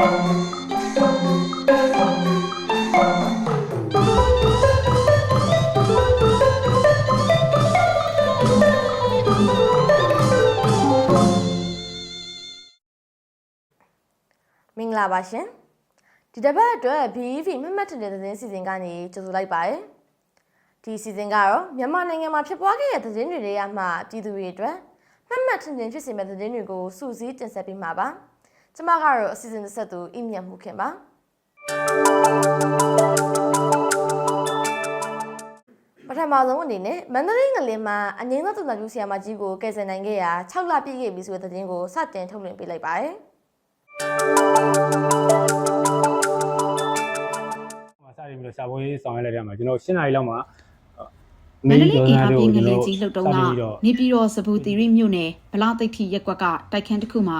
မင်္ဂလာပါရှင်ဒီတစ်ပတ်အတွက် BEV မှတ်မှတ်တင်တဲ့သတင်းစီစဉ်ကနေကြိုဆိုလိုက်ပါတယ်ဒီစီစဉ်ကတော့မြန်မာနိုင်ငံမှာဖြစ်ပွားခဲ့တဲ့သတင်းတွေတွေကမှပြည်သူတွေအတွက်မှတ်မှတ်တင်တင်ဖြစ်စေမယ့်သတင်းတွေကိုစူးစီးတင်ဆက်ပေးမှာပါ ကျွန်မကတော့အစီအစဉ်တစ်ဆက်သူအိမြတ်မှုခင်ပါပထမဆုံးအနေနဲ့မန္တလေးငလင်မှာအငိမ့်သောသူနာကျူဆီယာမကြီးကိုကယ်ဆယ်နိုင်ခဲ့ရာ6လပြည့်ခဲ့ပြီဆိုတဲ့သတင်းကိုစတင်ထုတ်လွှင့်ပေးလိုက်ပါတယ်ဟိုစတင်ပြီးတော့စာပွဲဆောင်ရွက်လိုက်ရမှာကျွန်တော်၈နာရီလောက်မှာမန္တလေးအင်အားပြင်းငလင်ကြီးလှုပ်တုံးကစတင်ပြီးတော့နေပြည်တော်စပူတီရီမြို့နယ်ဗလာသိတ်ထိရက်ကွက်ကတိုက်ခန်းတစ်ခုမှာ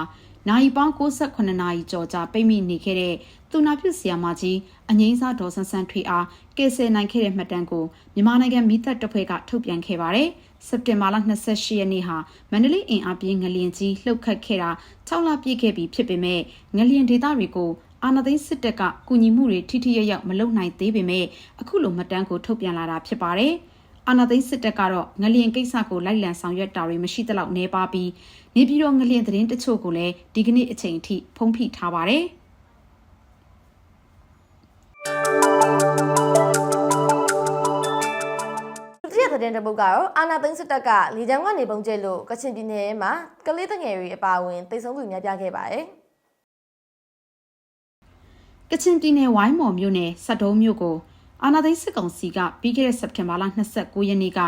နိုင်ပေါင်း68နာရီကျော်ကြာပိတ်မိနေခဲ့တဲ့သူနာပြုဆရာမကြီးအငိမ့်စားဒေါ်ဆန်းဆန်းထွေအားကယ်ဆယ်နိုင်ခဲ့တဲ့မှတ်တမ်းကိုမြန်မာနိုင်ငံမိသက်တပ်ဖွဲ့ကထုတ်ပြန်ခဲ့ပါတယ်။စက်တင်ဘာလ28ရက်နေ့ဟာမန္တလေးအင်အားပြင်းငလင်ကြီးလှုပ်ခတ်ခဲ့တာ6လပြည့်ခဲ့ပြီဖြစ်ပေမဲ့ငလင်ဒေသတွေကိုအာဏာသိမ်းစစ်တပ်ကကူညီမှုတွေထိထိရရောက်မလုပ်နိုင်သေးပေမဲ့အခုလိုမှတ်တမ်းကိုထုတ်ပြန်လာတာဖြစ်ပါတယ်။ အာနာသိန်းစစ်တပ်ကတော့ငလျင်ကိစ္စကိုလိုက်လံဆောင်ရွက်တာတွေမရှိသလောက်နေပါပြီးနေပြည်တော်ငလျင်သတင်းတချို့ကိုလည်းဒီကနေ့အချိန်အထိဖုံးဖိထားပါတယ်။ဒုတိယသတင်းတစ်ပုဒ်ကတော့အာနာသိန်းစစ်တပ်ကလေကြောင်းကနေပုံကျဲလို့ကချင်ပြည်နယ်မှာကလေးတငယ်တွေအပါအဝင်တိတ်ဆုံးသူများပြားခဲ့ပါတယ်ကချင်ပြည်နယ်ဝိုင်းမော်မြို့နယ်စက်တုံးမြို့ကို အာနာသိန်းစစ်ကောင်စီကပြီးခဲ့တဲ့စက်တင်ဘာလ29ရက်နေ့က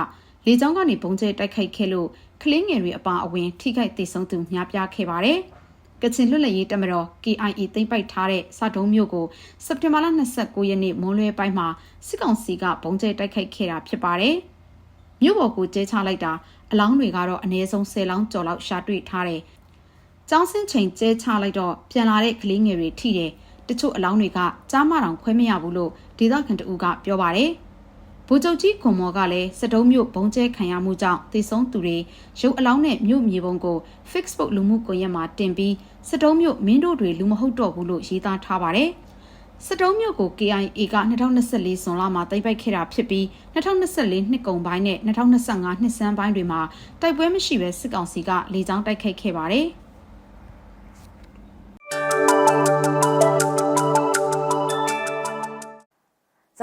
လေကြောင်းကနေပုံကျဲတိုက်ခိုက်ခဲ့လို့ကလေးငယ်တွေအပါအဝင် ထိခိုက်ဒေဆုံးသူများပြားခဲ့ပါတယ်။ကချင်လွတ်လပ်ရေးတပ်မတော် KIA သိမ်းပိုက်ထားတဲ့စက်တုံးမြို့ကိုစက်တင်ဘာလ29ရက်နေ့မွန်းလွဲပိုင်းမှာစစ်ကောင်စီကပုံကျဲတိုက်ခိုက်ခဲ့တာဖြစ်ပါတယ်။မြို့ပေါ်ကိုကျဲချလိုက်တာအလောင်းတွေကတော့အနည်းဆုံး10လောင်းကျော်လောက်ရှာတွေ့ထားတယ်။ကျောင်းစင်းချိန်ကျဲချလိုက်တော့ပြန်လာတဲ့ကလေးငယ်တွေထိတယ်။ တချို့အလောင်းတွေကကြားမတောင်ခွဲမရဘူးလို့ဒေသခံတအူးကပြောပါတယ်။ဗိုလ်ချုပ်ကြီးခွန်မော်ကလည်းစတုံးမြို့ဘုံကျဲခံရမှုကြောင့်သေဆုံးသူတွေရုပ်အလောင်းနဲ့မြို့မြေပုံကို Facebook လူမှုကွန်ရက်မှာတင်ပြီးစတုံးမြို့မင်းတို့တွေလူမဟုတ်တော့ဘူးလို့ရေးသားထားပါတယ်။စတုံးမြို့ကို KIA က2024ဇွန်လမှာသိမ်းပိုက်ခဲ့တာဖြစ်ပြီး2024နှစ်ကုန်ပိုင်းနဲ့2025နှစ်စန်းပိုင်းတွေမှာတိုက်ပွဲမရှိဘဲစစ်ကောင်စီကလေကြောင်းတိုက်ခိုက်ခဲ့ပါတယ်။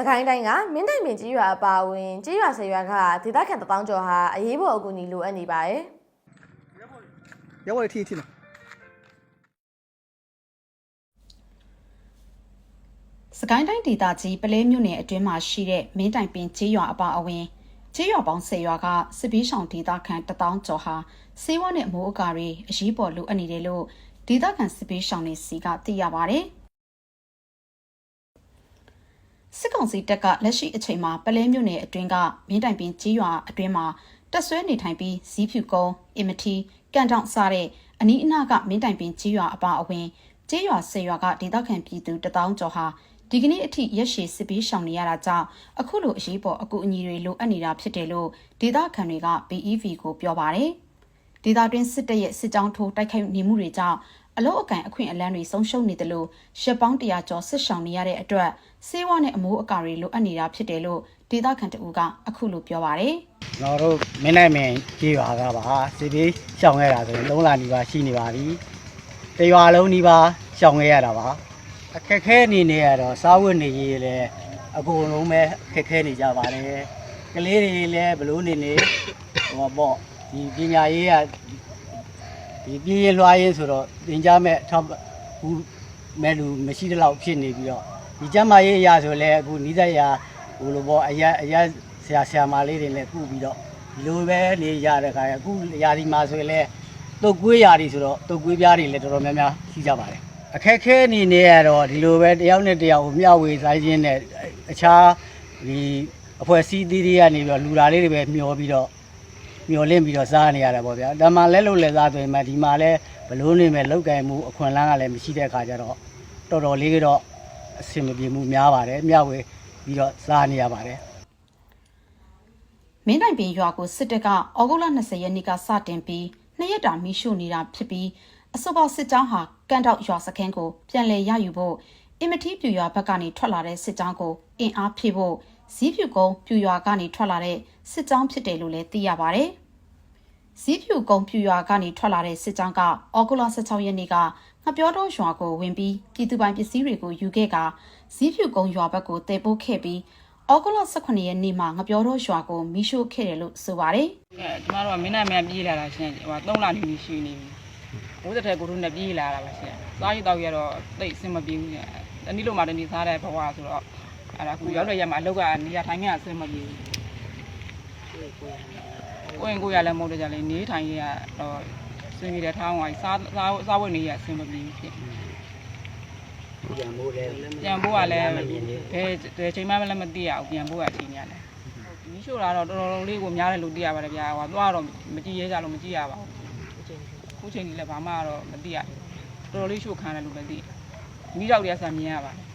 ကိုင်းတိုင်းကမင်းတိုင်ပင်ကြီးရွာအပါအဝင်ကြီးရွာဆယ်ရွာကဒေသခံတပေါင်းကျော်ဟာအရေးပေါ်အကူအညီလိုအပ်နေပါတယ်ရောက်ရထိထိလားစကိုင်းတိုင်းဒေသကြီးပလဲမြို့နယ်အတွင်းမှာရှိတဲ့မင်းတိုင်ပင်ကျေးရွာအပါအဝင်ကျေးရွာပေါင်း10ရွာကစစ်ဘေးရှောင်ဒေသခံ1000ကျော်ဟာစေဝါနဲ့မိုးအကာတွေအရေးပေါ်လိုအပ်နေတယ်လို့ဒေသခံစစ်ဘေးရှောင်တွေစီကသိရပါဗျ။ စစ်ကောင်စီတပ်ကလက်ရှိအချိန်မှာပလဲမြို့နယ်အတွင်းကမင်းတိုင်ပင်ကျေးရွာအတွင်းမှာတက်ဆွဲနေထိုင်ပြီးဇီးဖြူကုန်းအင်မတီကန်တောင်စတဲ့အနီးအနားကမင်းတိုင်ပင်ကျေးရွာအပါအဝင်ကျေးရွာ၁၀ရွာကဒေသခံပြည်သူ1000ကျော်ဟာဒီကနေ့အထိရက်ရှည်စစ်ပေးရှောင်နေရတာကြောင့်အခုလိုအရေးပေါ်အကူအညီတွေလိုအပ်နေတာဖြစ်တယ်လို့ဒေသခံတွေက BEV ကိုပြောပါတယ်။ဒေသတွင်းစစ်တပ်ရဲ့စစ်ကြောင်းထိုးတိုက်ခိုက်နေမှုတွေကြောင့် အလို့အကန့်အခွင့်အလန်းတွေဆုံးရှုံးနေတယ်လို့ရှက်ပေါင်းတရာကျော်စစ်ရှောင်နေရတဲ့အတွက်စေဝါနဲ့အမိုးအကာတွေလိုအပ်နေတာဖြစ်တယ်လို့ဒေသခံတအူကအခုလိုပြောပါတယ်။ကျွန်တော်တို့မင်းနိုင်မင်းကြီးပါကပါစီပြီးရှောင်ခဲ့တာဆိုရင်၃လနီးပါးရှိနေပါပြီတရွာလုံးနီးပါးရှောင်ခဲ့ရတာပါအခက်ခဲအနေနဲ့ကတော့စားဝတ်နေရေးလည်းအကုန်လုံးပဲခက်ခဲနေကြပါတယ်ကလေးတွေလည်းဘလို့နေနေဟိုပေါ့ဒီပညာရေးက ဒီပြင်းရင်လွှားရင်ဆိုတော့သင်ကြားမဲ့ထောက်ဘူးမဲ့လူမရှိတဲ့လောက်ဖြစ်နေပြီးတော့ဒီကျမ်းမာရေးအရာဆိုလည်းအခုနိဒတ်ရာဟိုလိုပေါ့အရက်အရက်ဆရာဆရာမလေးတွေလည်းကုပြီးတော့ဒီလိုပဲနေရတဲ့ခါကျအခုယာဒီမှာဆိုရင်လည်းတုတ်ကွေးယာဒီဆိုတော့တုတ်ကွေးပြားတွေလည်းတော်တော်များများရှိကြပါတယ်အခက်ခဲအနေနဲ့ကတော့ဒီလိုပဲတယောက်နဲ့တယောက်ကိုမျှဝေဆိုင်ခြင်းနဲ့အခြားဒီအဖွဲ့အစည်းသီးတွေကနေပြီးတော့လူလာလေးတွေပဲမျောပြီးတော့ မျောလင့်ပြီးတော့စားနေရတာပေါ့ဗျာဒါမှလဲလို့လဲစားဆိုရင်မှဒီမှာလဲဘလို့နေမဲ့လောက်ကင်မှုအခွင့်အလမ်းကလည်းမရှိတဲ့အခါကျတော့တော်တော်လေးကတော့အဆင်မပြေမှုများပါတယ်မျှဝေပြီးတော့စားနေရပါတယ်မင်းတိုင်ပင်ရွာကိုစစ်တပ်ကဩဂုတ်လ20ရက်နေ့ကစတင်ပြီးနှစ်ရက်တာမီးရှို့နေတာဖြစ်ပြီးအဆိုပါစစ်ကြောင်းဟာကန်တောက်ရွာစခန်းကိုပြန်လည်ရယူဖို့အင်မတီပြူရွာဘက်ကနေထွက်လာတဲ့စစ်ကြောင်းကိုအင်အားဖြည့်ဖို့ ဇီးဖြူကုန်းပြူရွာကနေထွက်လာတဲ့စစ်ကြောင်းဖြစ်တယ်လို့လည်းသိရပါဗျ။ဇီးဖြူကုန်းပြူရွာကနေထွက်လာတဲ့စစ်ကြောင်းကအော်ဂူလာ16ရက်နေ့ကငပြောတော့ရွာကိုဝင်ပြီးပြည်သူပိုင်ပစ္စည်းတွေကိုယူခဲ့ကဇီးဖြူကုန်းရွာဘက်ကိုတည်ပို့ခဲ့ပြီးအော်ဂူလာ18ရက်နေ့မှာငပြောတော့ရွာကိုမိရှို့ခဲ့တယ်လို့ဆိုပါတယ်။အဲကျမတို့ကမင်းနဲ့မြန်ပြေးလာတာရှင်ဟို3လနေပြီရှိနေပြီဘိုးတစ်ထက်ကိုတို့နဲ့ပြေးလာတာပါရှင်စားရတော့ရတော့တိတ်အဆင်မပြေဘူးရှင်တနည်းလိုမှတနည်းစားတဲ့ဘဝဆိုတော့ အဲ့ဒါခုရောက်တဲ့ရက်မှာအလုပ်ကနေရာထိုင်ရအဆင်မပြေဘူးကိုရင်ကိုရလည်းမဟုတ်တော့ကြလေနေထိုင်ရတော့စင်ပြေတဲ့ထောင်းဝိုင်းစားစားစားဝတ်နေရအဆင်မပြေဘူးဖြစ်ပြန်မိုးလဲပြန်ဖို့ကလည်းဘယ်ဘယ်ချိန်မှလည်းမသိရဘူးပြန်ဖို့ကအချိန်ရတယ်မီးရှို့တာတော့တော်တော်လေးကိုများတယ်လို့သိရပါတယ်ဗျာဟိုသွားတော့မကြည့်ရဲကြလို့မကြည့်ရပါဘူးခုချိန်ကြီးလည်းဘာမှတော့မသိရဘူးတော်တော်လေးရှို့ခံတယ်လို့လည်းသိတယ်မိတော့တရားဆံမြင်ရပါတယ်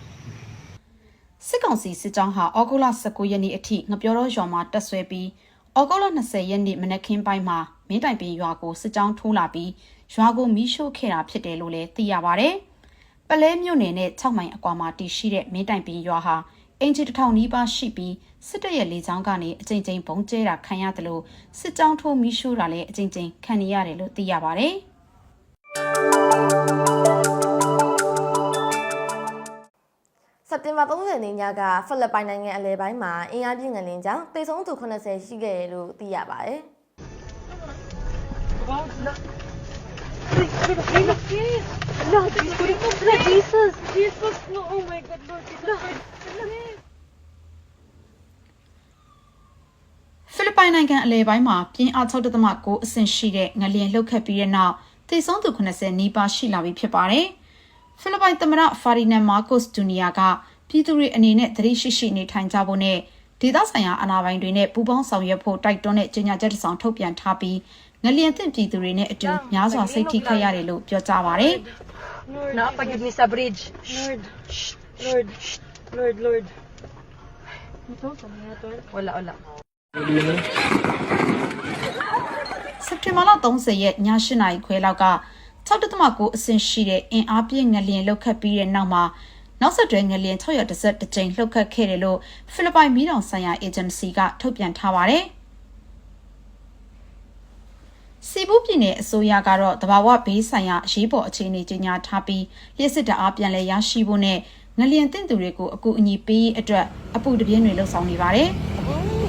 စစ်ကောင်စီစစ်ကြောင်းဟာဩဂုတ်လ19ရက်နေ့အထိငပြောတော့ရွာမှာတက်ဆွဲပြီးဩဂုတ်လ20ရက်နေ့မနက်ခင်းပိုင်းမှာမင်းတိုင်ပင်ရွာကိုစစ်ကြောင်းထိုးလာပြီးရွာကိုမီးရှို့ခဲ့တာဖြစ်တယ်လို့လည်းသိရပါဗျ။ပလဲမြို့နယ်နဲ့6မိုင်အကွာမှာတည်ရှိတဲ့မင်းတိုင်ပင်ရွာဟာအင်ဂျီတစ်ထောင်နီးပါးရှိပြီးစစ်တပ်ရဲ့လေကြောင်းကနေအကြိမ်ကြိမ်ပုံကျဲတာခံရတယ်လို့စစ်ကြောင်းထိုးမီးရှို့တာလည်းအကြိမ်ကြိမ်ခံနေရတယ်လို့သိရပါဗျ။ တင်ဘာ30ရက်နေ့ညကဖိလစ်ပိုင်နိုင်ငံအလဲပိုင်းမှာအင်အားပြင်းငလင်ကြောင့်တေဆုံးသူ80ရှိခဲ့တယ်လို့သိရပါတယ်။ No, Jesus, Jesus, no, oh my God, Lord Jesus, no. ဖိလစ်ပိုင်နိုင်ငံအလဲပိုင်းမှာပြင်းအား6.9အဆင့်ရှိတဲ့ငလျင်လှုပ်ခတ်ပြီးတဲ့နောက်သေဆုံးသူ80နီးပါးရှိလာပြီဖြစ်ပါတယ်။ဖိလစ်ပိုင်သမ္မတဖာဒီနန်မာကိုစ်ဂျူနီယာက ပြည်သူတွေအနေနဲ့သတိရှိရှိနေထိုင်ကြဖို့နဲ့ဒေသဆိုင်ရာအာဏာပိုင်တွေနဲ့ပူးပေါင်းဆောင်ရွက်ဖို့တိုက်တွန်းတဲ့ကြေညာချက်တစ်စောင်ထုတ်ပြန်ထားပြီးငလျင်သင့်ပြည်သူတွေနဲ့အတူများစွာစိတ်ထိခိုက်ရတယ်လို့ပြောကြားပါတယ်။ Lord, napagid mi sa bridge. Lord, Lord, Lord, Lord. Ito, sa mga to. Wala, wala. စက်တင်ဘာလ30ရက်ည8နာရီခွဲလောက်က6.9အဆင့်ရှိတဲ့အင်အားပြင်းငလျင်လှုပ်ခတ်ပြီးတဲ့နောက်မှာ နောက်ဆက်တွဲငလျင်611ကြိမ်လှုပ်ခတ်ခဲ့တယ်လို့ဖိလစ်ပိုင်မီးတောင်ဆိုင်ရာအေဂျင်စီကထုတ်ပြန်ထားပါတယ်။စီဘူးပြည်နယ်အစိုးရကတော့တဘာဝဘေးဆိုင်ရာရေးပေါ်အခြေအနေကြီးညာထားပြီးလျှက်စစ်တအားပြန်လည်ရရှိဖို့နဲ့ငလျင်တင့်သူတွေကိုအကူအညီပေးရေးအတွက်အပူတပြင်းတွေလှုပ်ဆောင်နေပါတယ်။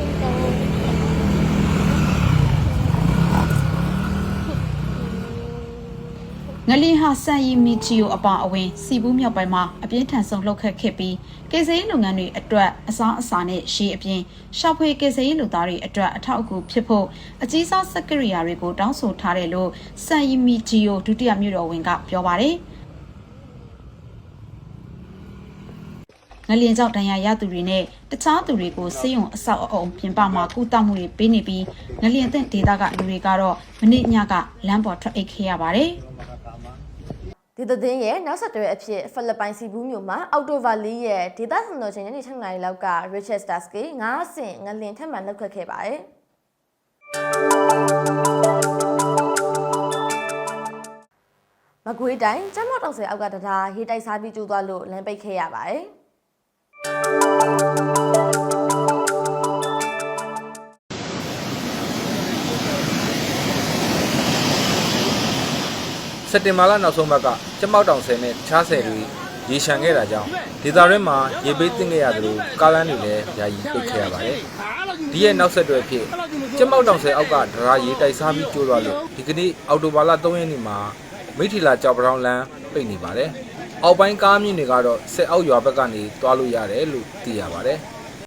ငလင်ဟာဆန်ရီမီချီယိုအပါအဝင်စီဘူးမြောက်ပိုင်းမှာအပြင်းထန်ဆုံးလှုပ်ခတ်ခဲ့ပြီးကေဇေးလုပ်ငန်းတွေအတွက်အစားအစာနဲ့ရေအပြင်ရှောက်ဖွေကေဇေးလူသားတွေအတွက်အထောက်အကူဖြစ်ဖို့အကြီးစားစက်ကရိယာတွေကိုတောင်းဆိုထားတယ်လို့ဆန်ရီမီချီယိုဒုတိယမြို့တော်ဝန်ကပြောပါတယ်ငလျင်ကြောင့်တန်ရာရသူတွေနဲ့တခြားသူတွေကိုစေယုံအဆောက်အအုံပြင်ပမှာကုသမှုတွေပေးနေပြီးငလျင်အသင့်ဒေသကလူတွေကတော့မနေ့ညကလမ်းပေါ်ထွက်အိတ်ခဲ့ရပါတယ်။ ဒီသတင်းရဲ့နောက်ဆက်တွဲအဖြစ်ဖိလစ်ပိုင်စီဘူးမြို့မှာအောက်တိုဘာ၄ရက်ဒေသစံတော်ချိန်ညနေ6နာရီလောက်က Richard Starsky 9ဆင့်ငလင်ထက်မှန်လောက်ခတ်ခဲ့ပါတယ်။မကွေးတိုင်းကျမ်းမောက်တောင်ဆယ်အောက်ကတရားဟေးတိုက်စားပြီးကျိုးသွားလို့လမ်းပိတ်ခဲ့ရပါတယ်။ က်တင်ဘာလနောက်ဆုံးဘက်ကကျမောက်တောင်ဆယ်နဲ့ချားဆယ်တွေရေရှမ်းခဲ့တာကြောင့်ဒေသတွင်းမှာရေပေးတင်ခဲ့ရသလိုကားလမ်းတွေလည်းယာယီပိတ်ခဲ့ရပါတယ်။ဒီရဲ့နောက်ဆက်တွဲဖြစ်ကျမောက်တောင်ဆယ်အောက်ကဒရာရေတိုက်စားပြီးကျိုးသွားလို့ဒီကနေ့အော်တိုဘာလ3ရက်နေ့မှာမိထီလာကြောက်ပတောင်လမ်းပိတ်နေပါတယ်။အောက်ပိုင်းကားမြင့်တွေကတော့ဆက်အောက်ရွာဘက်ကနေသွားလို့ရတယ်လို့သိရပါတယ်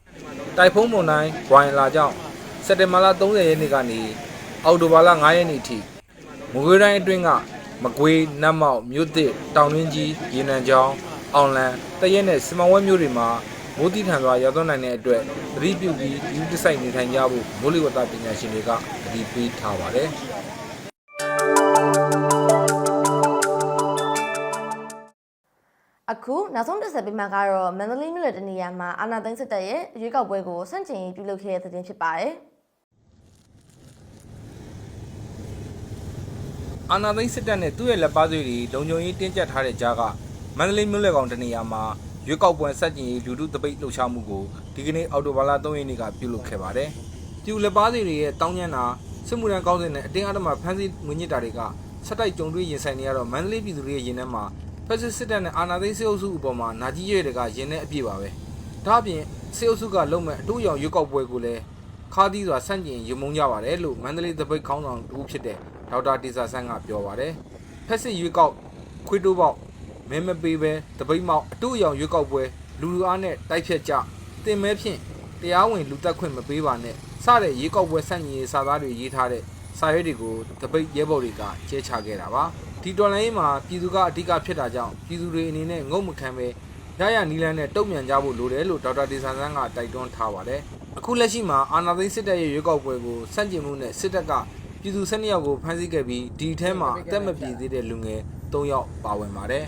။တိုင်ဖုန်းမွန်တိုင်းဘွိုင်လာကြောင့်စက်တင်ဘာလ30ရက်နေ့ကနေအောက်တိုဘာလ9ရက်နေ့ထိမကွေးတိုင်းအတွင်းက မကွေးနတ်မောက်မြို့သစ်တောင်ရင်းကြီးရေနံချောင်းအောင်လန်တရက်နဲ့စမဝဲမြို့တွေမှာမိုးတိထန်စွာရောက်သွန်းနိုင်တဲ့အတွက်သတိပြုပြီးယူတစိုက်နေထိုင်ကြဖို့မိုးလေဝသပညာရှင်တွေကသတိပေးထားပါတယ်အခုနောက်ဆုံးတစ်ဆက်ပေးမှာကတော့မန္တလေးမြို့နယ်တနေရာမှာအာနာသိန်းစစ်တပ်ရဲ့ရွေးကောက်ပွဲကိုဆန့်ကျင်ရေးပြုလုပ်ခဲ့တဲ့သတင်းဖြစ်ပါတယ် အာနာသိန်းစစ်တပ်နဲ့သူ့ရဲ့လက်ပါသွေးတွေလုံခြုံရေးတင်းကျပ်ထားတဲ့ကြားကမန္တလေးမြို့လက်ကောင်တနေရာမှာရွေးကောက်ပွဲစက်ကျင်ရေးလူထုတပိတ်လှုပ်ရှားမှုကိုဒီကနေ့အော်တိုဘာလ3ရက်နေ့ကပြုလုပ်ခဲ့ပါတယ်။ပြူလက်ပါသွေးတွေရဲ့တောင်းကျမ်းတာစစ်မှုထမ်းကောင်းစဉ်နဲ့အတင်းအဓမ္မဖမ်းဆီးငွေညစ်တာတွေကဆက်တိုက်ကြုံတွေ့ရင်ဆိုင်နေရတော့မန္တလေးပြည်သူတွေရဲ့ရင်ထဲမှာဖက်စစ်စစ်တပ်နဲ့အာဏာသိမ်းစစ်အုပ်စုအပေါ်မှာနာကြီးရဲတွေကရင်ထဲအပြည့်ပါပဲ။ဒါ့အပြင်စစ်အုပ်စုကလုံမဲ့အတူရောင်ရွေးကောက်ပွဲကိုလည်းခါးသီးစွာဆန့်ကျင်ရုံမုံကြပါတယ်လို့မန္တလေးတပိတ်ခေါင်းဆောင်တူဖြစ်တဲ့ ဒေါက်တာတီဆာဆန်းကပြောပါတယ်။ဖက်စစ်ရွေးကောက်ခွေးတိုးပေါက်မဲမပေးပဲတပိတ်မောက်အတူရောင်ရွေးကောက်ပွဲလူလူအားနဲ့တိုက်ဖြတ်ကြတင်မဲဖြင့်တရားဝင်လူတက်ခွင့်မပေးပါနဲ့စတဲ့ရေကောက်ပွဲဆန့်ကျင်ရေးစာသားတွေရေးထားတဲ့စာရွက်တွေကိုတပိတ်ရဲဘော်တွေကကျဲချခဲ့တာပါဒီတော်လိုင်းမှာပြည်သူကအဓိကဖြစ်တာကြောင့်ပြည်သူတွေအနေနဲ့ငုံမခံပဲရရနီလန်းနဲ့တုံ့ပြန်ကြဖို့လိုတယ်လို့ဒေါက်တာဒေဆန်ဆန်းကတိုက်တွန်းထားပါတယ်အခုလက်ရှိမှာအာနာသိန်းစစ်တပ်ရဲ့ရွေးကောက်ပွဲကိုစန့်ကျင်မှုနဲ့စစ်တပ်က ပြည်သူ12ယောက်ကိုဖမ်းဆီးခဲ့ပြီးဒီထဲမှာအသက်မပြည့်သေးတဲ့လူငယ်3ယောက်ပါဝင်ပါတယ်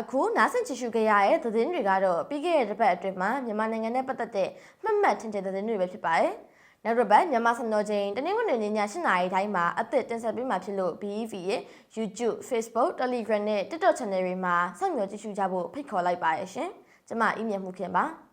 အခုနားဆင်ချီရှုခဲ့ရတဲ့သတင်းတွေကတော့ပြီးခဲ့တဲ့တစ်ပတ်အတွင်းမှာမြန်မာနိုင်ငံနဲ့ပတ်သက်တဲ့မှတ်မှတ်ထင်ထင်သတင်းတွေပဲဖြစ်ပါတယ်။နောက်တစ်ပတ်မြန်မာစံတော်ချိန်တနင်္ဂနွေနေ့ည8:00နာရီတိုင်းမှာအသစ်တင်ဆက်ပေးမှာဖြစ်လို့ BEV ရဲ့ YouTube, Facebook, Telegram နဲ့ TikTok Channel တွေမှာစောင့်မျှော်ကြည့်ရှုကြဖို့ဖိတ်ခေါ်လိုက်ပါရရှင်။ ကျွန်မအီးမြတ်မှုခင်ပါ။